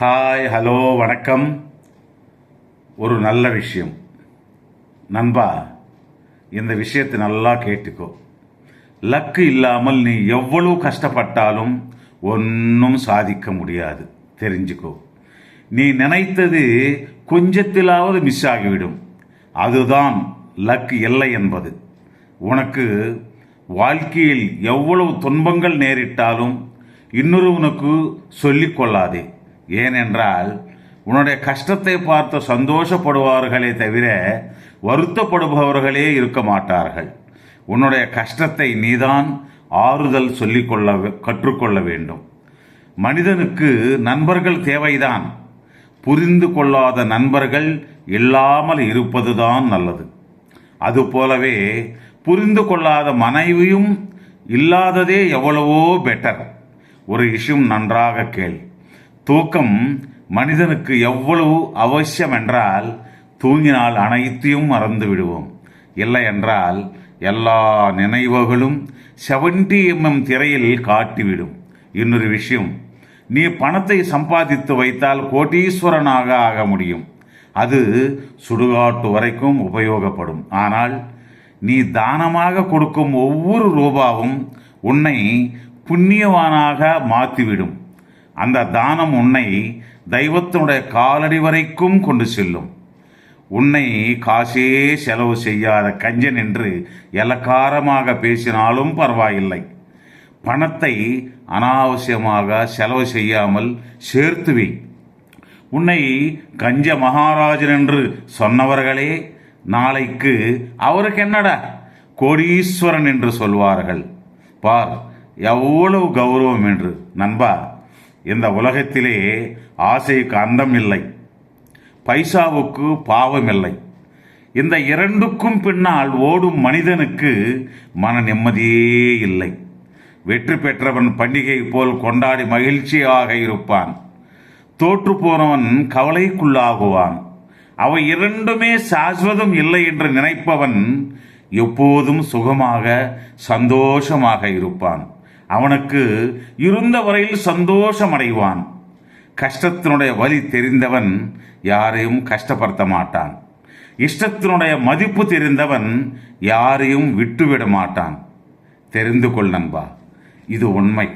Hi hello வணக்கம். ஒரு நல்ல விஷயம். நண்பா இந்த விஷயத்தை நல்லா கேட்டுக்கோ. லக்கு இல்லாமல் நீ எவ்வளவு கஷ்டப்பட்டாலும் ஒன்றும் சாதிக்க முடியாது. தெரிஞ்சுக்கோ. நீ நினைத்தது கொஞ்சத்திலாவது மிஸ் ஆகிவிடும். அதுதான் லக் இல்லை என்பது. உனக்கு வாழ்க்கையில் எவ்வளவு துன்பங்கள் நேரிட்டாலும் இன்னொருவனுக்கு சொல்லிக்கொள்ளாதே ஏனென்றால் உன்னுடைய கஷ்டத்தை பார்த்து சந்தோஷப்படுவார்களே தவிர வருத்தப்படுபவர்களே இருக்க மாட்டார்கள். உன்னுடைய கஷ்டத்தை நீதான் ஆறுதல் சொல்லிக்கொள்ள கற்றுக்கொள்ள வேண்டும். மனிதனுக்கு நண்பர்கள் தேவைதான். புரிந்து கொள்ளாத நண்பர்கள் இல்லாமல் இருப்பதுதான் நல்லது. அதுபோலவே புரிந்து கொள்ளாத மனைவியும் இல்லாததே எவ்வளவோ பெட்டர். ஒரு விஷயம் நன்றாக கேள். தூக்கம் மனிதனுக்கு எவ்வளவு அவசியம் என்றால் தூங்கினால் அனைத்தையும் மறந்து விடுவோம். இல்லை என்றால் எல்லா நினைவுகளும் செவன்டி எம்எம் திரையில் காட்டிவிடும். இன்னொரு விஷயம் நீ பணத்தை சம்பாதித்து வைத்தால் கோடீஸ்வரனாக ஆக முடியும். அது சுடுகாட்டு வரைக்கும் உபயோகப்படும். ஆனால் நீ தானமாக கொடுக்கும் ஒவ்வொரு ரூபாவும் உன்னை புண்ணியவானாக மாற்றிவிடும். அந்த தானம் உன்னை தெய்வத்தினுடைய காலடி வரைக்கும் கொண்டு செல்லும். உன்னை காசே செலவு செய்யாத கஞ்சன் என்று எலக்காரமாக பேசினாலும் பரவாயில்லை. பணத்தை அனாவசியமாக செலவு செய்யாமல் சேர்த்து வை உன்னை கஞ்ச மகாராஜன் என்று சொன்னவர்களே நாளைக்கு அவருக்கு என்னடா? கோடீஸ்வரன் என்று சொல்வார்கள். பார் எவ்வளவு கௌரவம் என்று. நண்பா இந்த உலகத்திலே ஆசைக்கு அந்தம் இல்லை. பைசாவுக்கு பாவம் இல்லை. இந்த இரண்டுக்கும் பின்னால் ஓடும் மனிதனுக்கு மன நிம்மதியே இல்லை. வெற்றி பெற்றவன் பண்டிகை போல் கொண்டாடி மகிழ்ச்சியாக இருப்பான். தோற்று போனவன் கவலைக்குள்ளாகுவான். அவை இரண்டுமே சாஸ்வதம் இல்லை என்று நினைப்பவன் எப்போதும் சுகமாக சந்தோஷமாக இருப்பான். அவனுக்கு இருந்த வரையில் சந்தோஷம் அடைவான் கஷ்டத்தினுடைய வழி தெரிந்தவன் யாரையும் கஷ்டப்படுத்த மாட்டான். இஷ்டத்தினுடைய மதிப்பு தெரிந்தவன் யாரையும் விட்டுவிட மாட்டான். தெரிந்து கொள் நண்பா இது உண்மை.